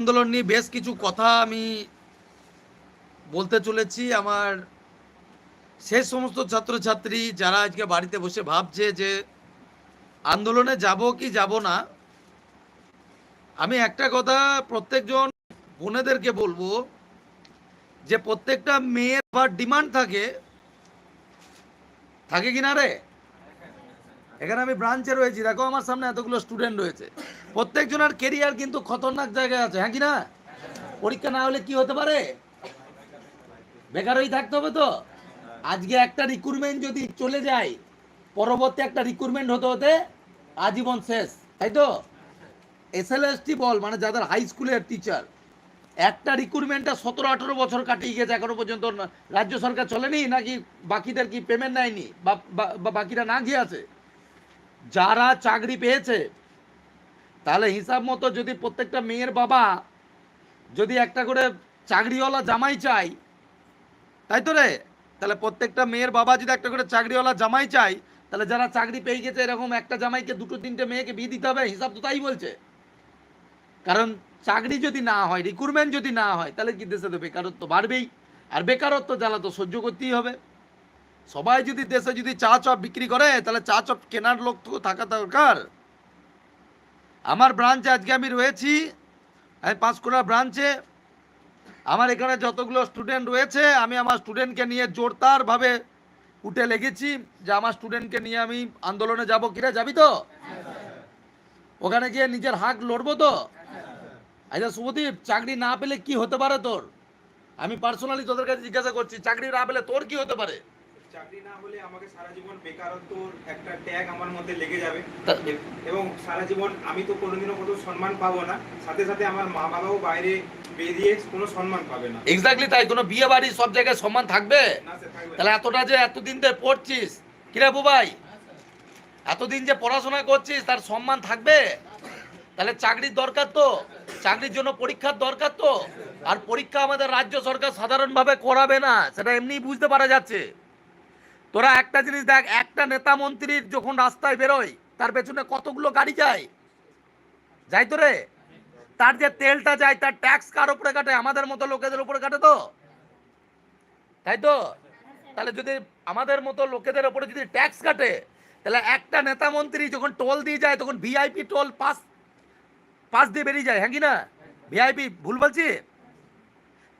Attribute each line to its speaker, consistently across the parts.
Speaker 1: আন্দোলন নিয়ে বেশ কিছু কথা আমি বলতে চলেছি। আমার সেই সমস্ত ছাত্রছাত্রী যারা আজকে বাড়িতে বসে ভাবছে যে আন্দোলনে যাব কি যাব না, আমি একটা কথা প্রত্যেকজন বোনেদেরকে বলব যে প্রত্যেকটা মেয়ের বা ডিমান্ড থাকে। থাকে কি না রে? এখানে আমি ব্রাঞ্চে রয়েছি। দেখো আমার সামনে এতগুলো স্টুডেন্ট রয়েছে। প্রত্যেকজনের কেরিয়ার কিন্তু খতরনাক জায়গায় আছে হ্যাঁ কি না? পরীক্ষা না হলে কি হতে পারে? বেকার হয়ে থাকতে হবে তো। আজকে একটা রিক্রুটমেন্ট যদি চলে যায়, পরবর্তী একটা রিক্রুটমেন্ট হতে হতে আজীবন শেষ, তাই তো? এসএলএসটি বল মানে যাদের হাই স্কুলের টিচার একটা রিক্রুটমেন্টটা সতেরো, আঠেরো বছর কাটিয়ে গেছে, এখনও পর্যন্ত রাজ্য সরকার চলেনি, নাকি বাকিদের কি পেমেন্ট নেয়নি? বা বাকিরা না গিয়ে আছে? যারা চাকরি পেয়েছে তাহলে হিসাব মতো যদি প্রত্যেকটা মেয়ের বাবা যদি একটা করে চাকরিওয়ালা জামাই চাই তাই তো রে? তাহলে প্রত্যেকটা মেয়ের বাবা যদি একটা করে চাকরিওয়ালা জামাই চাই তাহলে যারা চাকরি পেয়ে গেছে এরকম একটা জামাইকে দুটো তিনটে মেয়েকে বিয়ে দিতে হবে, হিসাব তো তাই বলছে। কারণ চাকরি যদি না হয় রিক্রুটমেন্ট যদি না হয়, তাহলে কি দেশে তো বেকারত্ব বাড়বেই। আর বেকারত্ব জ্বালা তো সহ্য করতেই হবে। সবাই যদি দেশে যদি চা চপ বিক্রি করে, তাহলে চা চপ কেনার লোক তো থাকা দরকার। আমার ব্রাঞ্চে আজকে আমি রয়েছি। আমি পাঁচকুড়া ব্রাঞ্চে আমার এখানে যতগুলো স্টুডেন্ট রয়েছে, আমি আমার স্টুডেন্টকে নিয়ে জোরদারভাবে উঠে লেগেছি যে আমার স্টুডেন্টকে নিয়ে আমি আন্দোলনে যাব। কিরা, যাবি তো? ওখানে গিয়ে নিজের হাক লড়বো তো? আচ্ছা শুভদীপ চাকরি না পেলে কি হতে পারে তোর? আমি পার্সোনালি তোদের কাছে জিজ্ঞাসা করছি, চাকরি না পেলে তোর কি হতে পারে?
Speaker 2: চাকরি না হলে আমাকে সারা জীবন বেকারত্বর একটা ট্যাগ আমার মধ্যে লেগে যাবে। এবং সারা জীবন আমি তো কোনোদিনও কোনো সম্মান পাবো না সাথে সাথে আমার মা বাবাও বাইরে বেরিয়ে কোনো সম্মান পাবে না।
Speaker 1: এক্স্যাক্টলি তাই কোনো বিয়ে বাড়ি সব জায়গায় সম্মান থাকবে?
Speaker 2: না সে থাকবে না।
Speaker 1: তাহলে এতটা যে এতদিন ধরে পড়ছিস কিরে বুবাই? এতদিন যে পড়াশোনা করছিস তার সম্মান থাকবে? তাহলে চাকরির দরকার তো চাকরির জন্য পরীক্ষার দরকার তো আর পরীক্ষা আমাদের রাজ্য সরকার সাধারণভাবে করাবে না সেটা এমনি বুঝতে পারা যাচ্ছে। তোরা একটা জিনিস দেখ, একটা নেতা মন্ত্রীর যখন রাস্তায় বেরোয়, তার পেছনে কতগুলো গাড়ি যায়? যাই তো রে। তার যে তেলটা যায়, তার ট্যাক্স কার উপরে কাটে? আমাদের মতো লোকেদের উপরে কাটে তো। তাই তো? তাহলে যদি আমাদের মতো লোকেদের ওপরে যদি ট্যাক্স কাটে, তাহলে একটা নেতা মন্ত্রী যখন টোল দিয়ে যায়, তখন ভিআইপি টোল পাস পাস দিয়ে বেরিয়ে যায় হ্যাঁ কি না? ভিআইপি ভুল বলছি?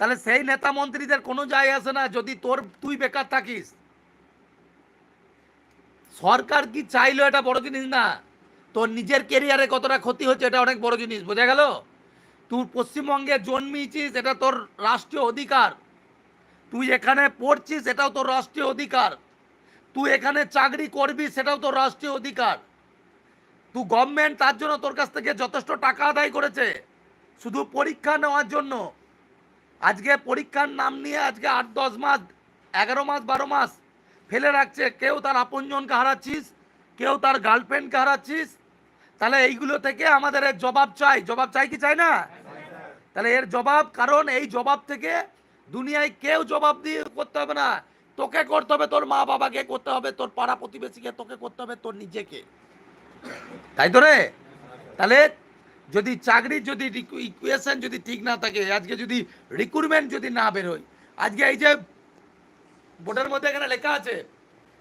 Speaker 1: তাহলে সেই নেতা মন্ত্রীদের কোনো যায় আসে না, যদি তোর তুই বেকার থাকিস। সরকার কি চাইলো এটা বড় জিনিস? না। তোর নিজের কেরিয়ারে কতটা ক্ষতি হচ্ছে এটা অনেক বড় জিনিস, বোঝা গেল? তুই পশ্চিমবঙ্গে জন্মিয়েছিস, এটা তোর রাষ্ট্রীয় অধিকার। তুই এখানে পড়ছিস, এটাও তোর রাষ্ট্রীয় অধিকার। তুই এখানে চাকরি করবি, সেটাও তোর রাষ্ট্রীয় অধিকার। তুই গভর্নমেন্ট তার জন্য তোর কাছ থেকে যথেষ্ট টাকা আদায় করেছে, শুধু পরীক্ষা নেওয়ার জন্য। আজকে পরীক্ষার নাম নিয়ে আজকে আট, দশ মাস, এগারো মাস, বারো মাস ফেলে রাখছে। কেউ তার আপনজনকে হারাচ্ছিস, কেউ তার গার্লফ্রেন্ডকে হারাচ্ছিস। তাহলে এইগুলো থেকে আমাদের এর জবাব চাই। জবাব চাই কি চাই না? তাহলে এর জবাব, কারণ এই জবাব থেকে দুনিয়ায় কেউ জবাব দিয়ে করতে হবে না। তোকে করতে হবে তোর মা বাবাকে করতে হবে, তোর পাড়া প্রতিবেশীকে তোকে করতে হবে, তোর নিজেকে। তাই তো রে? তাহলে যদি চাকরির যদি ইকুয়েশন যদি ঠিক না থাকে, আজকে যদি রিক্রুটমেন্ট যদি না বেরোয় আজকে এই যে বোর্ডের মধ্যে এখানে লেখা আছে,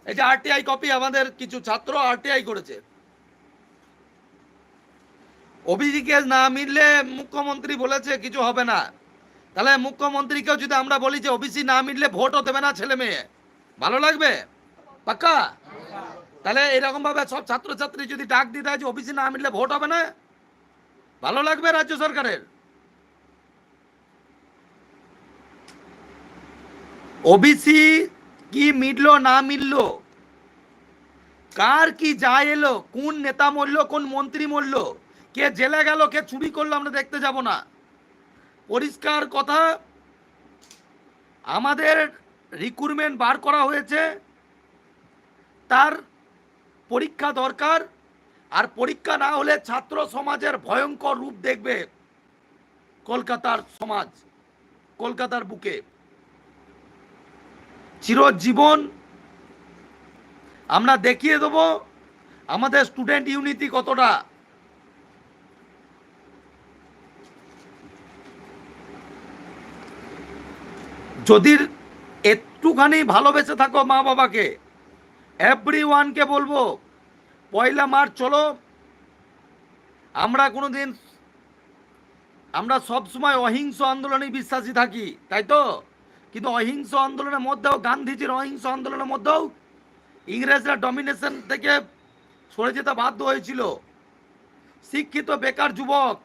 Speaker 1: এই যে আরটিআই কপি আমাদের কিছু ছাত্র আরটিআই করেছে। কেস না মিললে মুখ্যমন্ত্রী বলেছে কিছু হবে না। তাহলে মুখ্যমন্ত্রীকেও যদি আমরা বলি যে ওবিসি না মিললে ভোটও দেবে না ছেলে মেয়ে, ভালো লাগবে? পাক্কা? তাহলে এরকম ভাবে সব ছাত্রছাত্রী যদি ডাক দিতে হয় যে ওবিসি না মিললে ভোট হবে না? ভালো লাগবে রাজ্য সরকারের? ওবিসি কি মিললো না মিললো কার কি যায় এলো? কোন নেতা মরল, কোন মন্ত্রী মরল? কে জেলে গেল, কে চুরি করল, আমরা দেখতে যাব না। পরিষ্কার কথা, আমাদের রিক্রুটমেন্ট বার করা হয়েছে। তার পরীক্ষা দরকার, আর পরীক্ষা না হলে ছাত্র সমাজের ভয়ঙ্কর রূপ দেখবে কলকাতার সমাজ, কলকাতার বুকে। চিরজীবন আমরা দেখিয়ে দেব আমাদের স্টুডেন্ট ইউনিটি কতটা। যদি একটুখানি ভালোবেসে থাকো মা বাবাকে এভরি ওয়ানকে বলব, পয়লা মার্চ চলো, আমরা কোনো দিন আমরা সবসময় অহিংস আন্দোলনে বিশ্বাসী থাকি, তাই তো? কিন্তু অহিংস আন্দোলনের মধ্যেও, গান্ধীজির অহিংস আন্দোলনের মধ্যেও ইংরেজরা ডমিনেশন থেকে সরে যেতে বাধ্য হয়েছিল। শিক্ষিত বেকার যুবক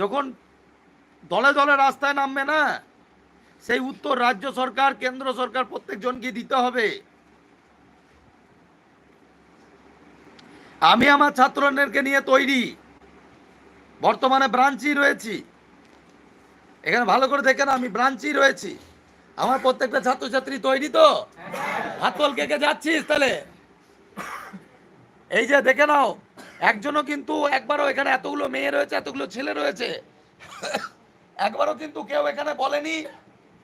Speaker 1: যখন দলে দলে রাস্তায় নামবে না, সেই উত্তর রাজ্য সরকার, কেন্দ্র সরকার প্রত্যেকজনকে দিতে হবে। আমি আমার ছাত্রদেরকে নিয়ে তৈরি। বর্তমানে ব্রাঞ্চই রয়েছি। এখানে ভালো করে দেখেন আমি ব্রাঞ্চই রয়েছি। আমার প্রত্যেকটা ছাত্রছাত্রী তৈরি তো। হাতল কে কে যাচ্ছিস তাহলে? এই যে দেখে নাও, একজনও কিন্তু একবারও এখানে এতগুলো মেয়ে রয়েছে, এতগুলো ছেলে রয়েছে। একবারও কিন্তু কেউ এখানে বলেনি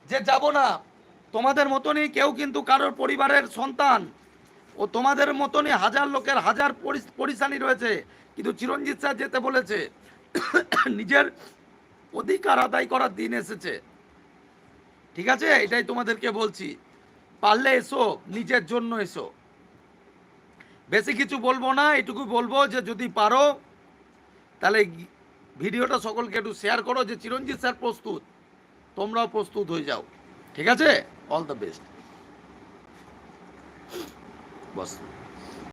Speaker 1: যে যাব না। তোমাদের মতনই কেউ কিন্তু কারোর পরিবারের সন্তান ও তোমাদের মতনই হাজার লোকের হাজার পরিশানি রয়েছে। কিন্তু চিরঞ্জিত স্যার যেতে বলেছে, নিজের অধিকার আদায় করার দিন এসেছে। ঠিক আছে? এটাই তোমাদেরকে বলছি। পারলে এসো, নিজের জন্য এসো। বেশি কিছু বলব না, এটুকু বলব যে যদি পারো, তাহলে ভিডিওটা সকলকে একটু শেয়ার করো যে চিরঞ্জিত স্যার প্রস্তুত, তোমরাও প্রস্তুত হয়ে যাও। ঠিক আছে? All the best boss.